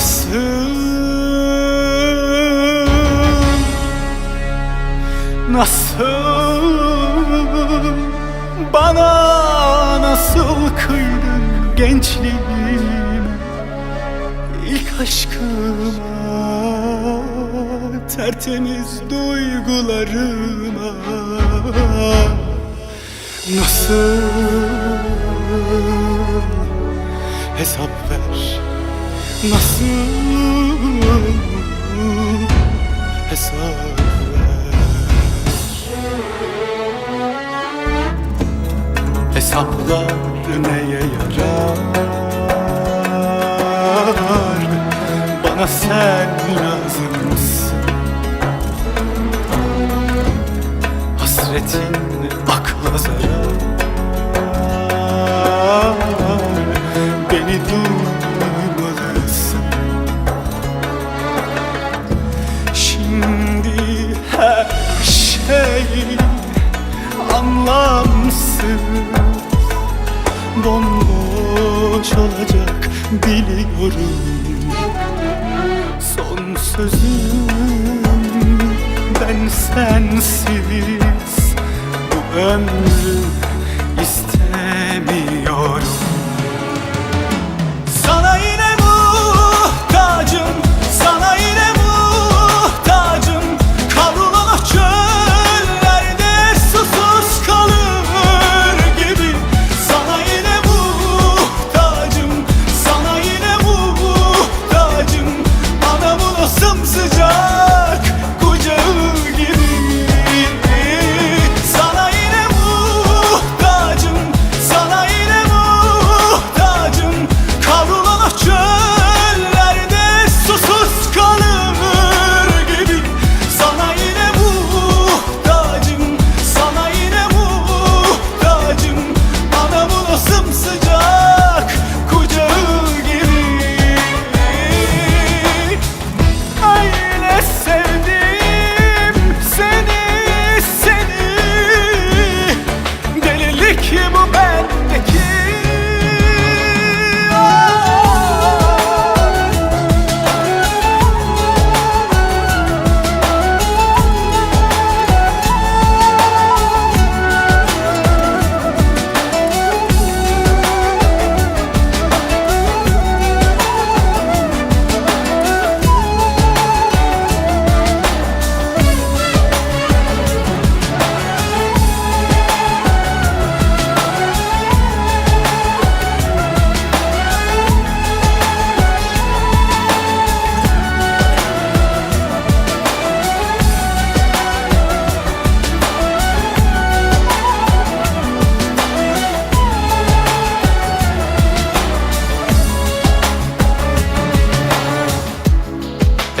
Nasıl? Nasıl? Bana nasıl kıydın gençliğime ilk aşkıma Tertemiz duygularıma. Nasıl? Hesap Nasıl hesap Hesaplar neye yarar? Bana sen lazımsın Hasretin akla zarar anlamsız. Bomboş olacak biliyorum. Son sözüm ben sensiz. Bu ömrü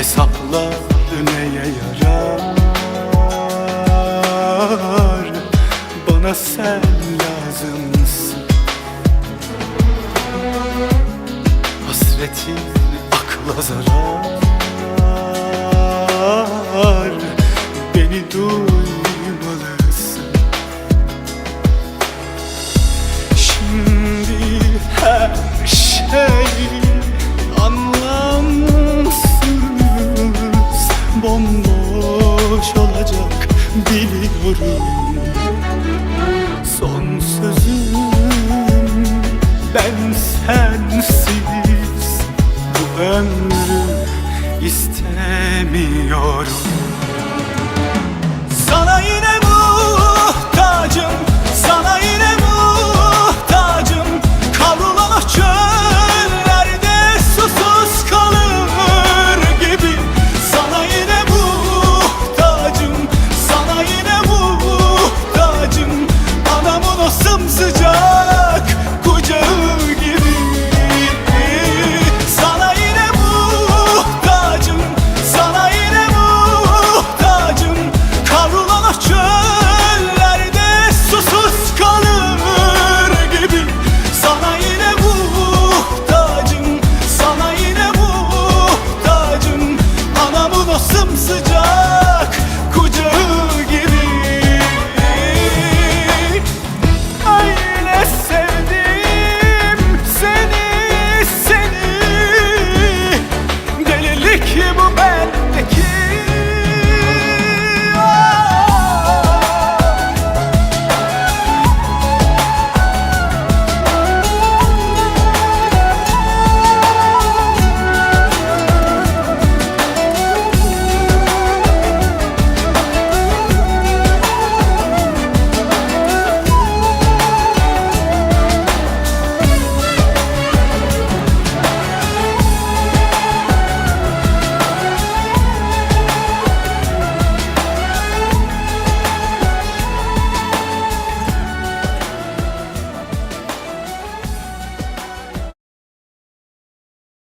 Hesaplar neye yarar? Bana sen lazımsın. Hasretin akla zarar Bomboş olacak biliyorum. Son sözüm ben sensiz Bu ömrü istemiyorum sıcak.